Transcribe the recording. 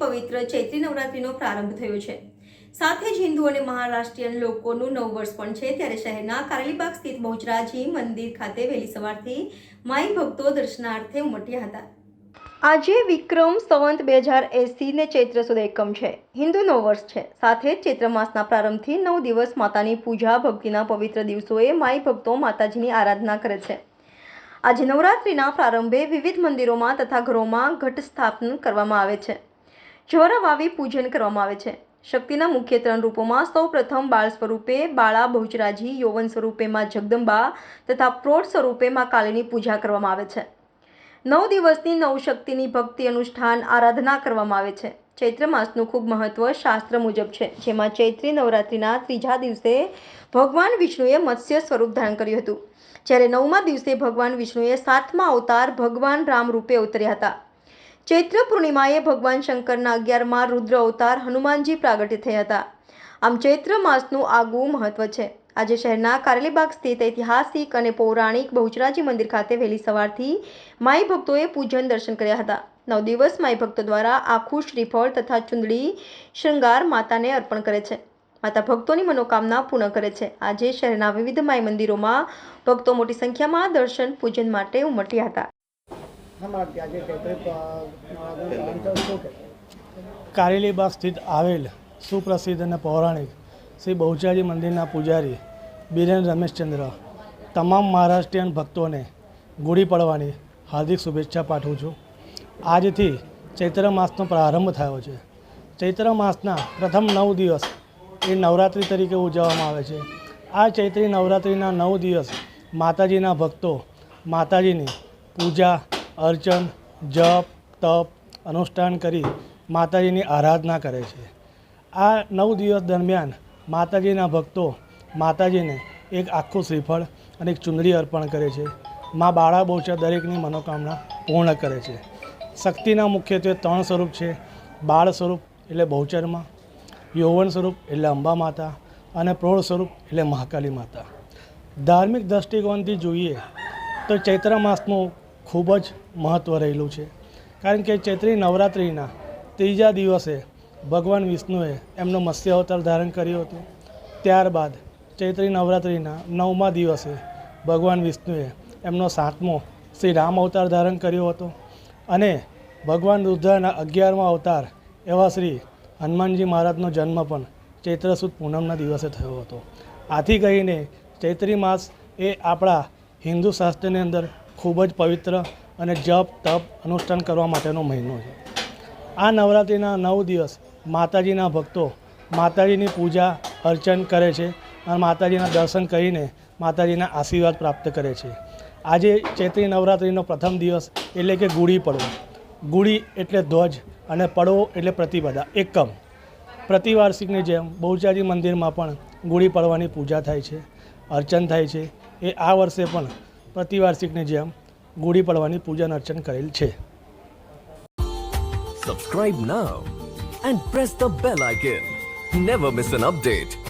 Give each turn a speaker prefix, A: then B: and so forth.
A: પવિત્ર ચૈત્રી નવરાત્રીનો પ્રારંભ થયો છે. સાથે જ હિન્દુ અને મહારાષ્ટ્રીયન લોકોનું નવ વર્ષ પણ છે ત્યારે શહેરના કારેલીબાગ સ્થિત બહુચરાજી મંદિર ખાતે વહેલી સવારથી માઈ ભક્તો દર્શનાર્થે ઉમટ્યા હતા. આજે વિક્રમ સંવંત બે હજાર એસી ને ચૈત્ર સુદ એકમ છે. હિન્દુ નવ વર્ષ છે. સાથે જ ચૈત્ર માસના પ્રારંભથી નવ દિવસ માતાની પૂજા ભક્તિના પવિત્ર દિવસોએ માઈ ભક્તો માતાજીની આરાધના કરે છે. આજે નવરાત્રિના પ્રારંભે વિવિધ મંદિરોમાં તથા ઘરોમાં ઘટ સ્થાપન કરવામાં આવે છે. જ્વર વાવી પૂજન કરવામાં આવે છે. શક્તિના મુખ્ય ત્રણ રૂપોમાં સૌ પ્રથમ બાળ સ્વરૂપે બાળા બહુચરાજી યૌવન સ્વરૂપે માં જગદંબા તથા પ્રૌઢ સ્વરૂપે માં કાલીની પૂજા કરવામાં આવે છે. નવ દિવસની નવ શક્તિની ભક્તિ અનુષ્ઠાન આરાધના કરવામાં આવે છે. ચૈત્ર માસનું ખૂબ મહત્વ શાસ્ત્ર મુજબ છે, જેમાં ચૈત્રી નવરાત્રિના ત્રીજા દિવસે ભગવાન વિષ્ણુએ મત્સ્ય સ્વરૂપ ધારણ કર્યું હતું. જ્યારે નવમા દિવસે ભગવાન વિષ્ણુએ સાતમા અવતાર ભગવાન રામ રૂપે ઉતર્યા હતા. ચૈત્ર પૂર્ણિમાએ ભગવાન શંકરના અગિયારમાં રુદ્ર અવતાર હનુમાનજી પ્રાગટ્ય થયા હતા. આમ ચૈત્ર માસનું આગવું મહત્વ છે. આજે શહેરના કારેલીબાગ સ્થિત ઐતિહાસિક અને પૌરાણિક બહુચરાજી મંદિર ખાતે વહેલી સવારથી માઈ ભક્તોએ પૂજન દર્શન કર્યા હતા. નવ દિવસ માઈ ભક્તો દ્વારા આખું શ્રીફળ તથા ચુંદડી શૃંગાર માતાને અર્પણ કરે છે. માતા ભક્તોની મનોકામના પૂર્ણ કરે છે. આજે શહેરના વિવિધ માઈ મંદિરોમાં ભક્તો મોટી સંખ્યામાં દર્શન પૂજન માટે ઉમટ્યા હતા.
B: કારેલીબાગ સ્થિત આવેલ સુપ્રસિદ્ધ અને પૌરાણિક શ્રી બહુચારી મંદિરના પૂજારી બિરેન રમેશચંદ્ર તમામ મહારાષ્ટ્રીયન ભક્તોને ગુડી પડવાની હાર્દિક શુભેચ્છા પાઠવું છું. આજથી ચૈત્ર માસનો પ્રારંભ થયો છે. ચૈત્ર માસના પ્રથમ નવ દિવસ એ નવરાત્રિ તરીકે ઉજવવામાં આવે છે. આ ચૈત્રી નવરાત્રિના નવ દિવસ માતાજીના ભક્તો માતાજીની પૂજા અર્ચન, જપ, તપ અનુષ્ઠાન કરી માતાજીની આરાધના કરે છે. આ નવ દિવસ દરમિયાન માતાજીના ભક્તો માતાજીને એક આખું શ્રીફળ અને એક ચુંદડી અર્પણ કરે છે. મા બાળા બહુચર દરેકની મનોકામના પૂર્ણ કરે છે. શક્તિના મુખ્યત્વે ત્રણ સ્વરૂપ છે. બાળ સ્વરૂપ એટલે બહુચરમાં, યૌવન સ્વરૂપ એટલે અંબા માતા અને પ્રૌઢ સ્વરૂપ એટલે મહાકાલી માતા. ધાર્મિક દ્રષ્ટિકોણથી જોઈએ તો ચૈત્ર માસનું ખૂબ જ મહત્ત્વ રહેલું છે. કારણ કે ચૈત્રી નવરાત્રિના ત્રીજા દિવસે ભગવાન વિષ્ણુએ એમનો મત્સ્ય અવતાર ધારણ કર્યો હતો. ત્યારબાદ ચૈત્રી નવરાત્રિના નવમા દિવસે ભગવાન વિષ્ણુએ એમનો સાતમો શ્રી રામ અવતાર ધારણ કર્યો હતો અને ભગવાન રુદ્રના અગિયારમા અવતાર એવા શ્રી હનુમાનજી મહારાજનો જન્મ પણ ચૈત્ર સુદ પૂનમના દિવસે થયો હતો. આથી કહીને ચૈત્રી માસ એ આપણા હિન્દુ શાસ્ત્રની અંદર ખૂબ જ પવિત્ર અને જપ, તપ, અનુષ્ઠાન કરવા માટેનો મહિનો છે. આ નવરાત્રિના નવ દિવસ માતાજીના ભક્તો માતાજીની પૂજા, અર્ચન કરે છે અને માતાજીના દર્શન કરીને માતાજીના આશીર્વાદ પ્રાપ્ત કરે છે. આજે ચૈત્રી નવરાત્રિનો પ્રથમ દિવસ એટલે કે ગુડી પડવો ગુડી એટલે ધ્વજ અને પડવો એટલે પ્રતિપદા, એકમ. પ્રતિવાર્ષિકની જેમ બહુચારી મંદિરમાં પણ ગુડી પડવાની પૂજા થાય છે, અર્ચન થાય છે. એ આ વર્ષે પણ પ્રતિવાર્ષિકની જેમ ગુડી પડવાની પૂજન અર્ચન કરેલ છે
C: Subscribe now and press the bell icon. Never miss an update.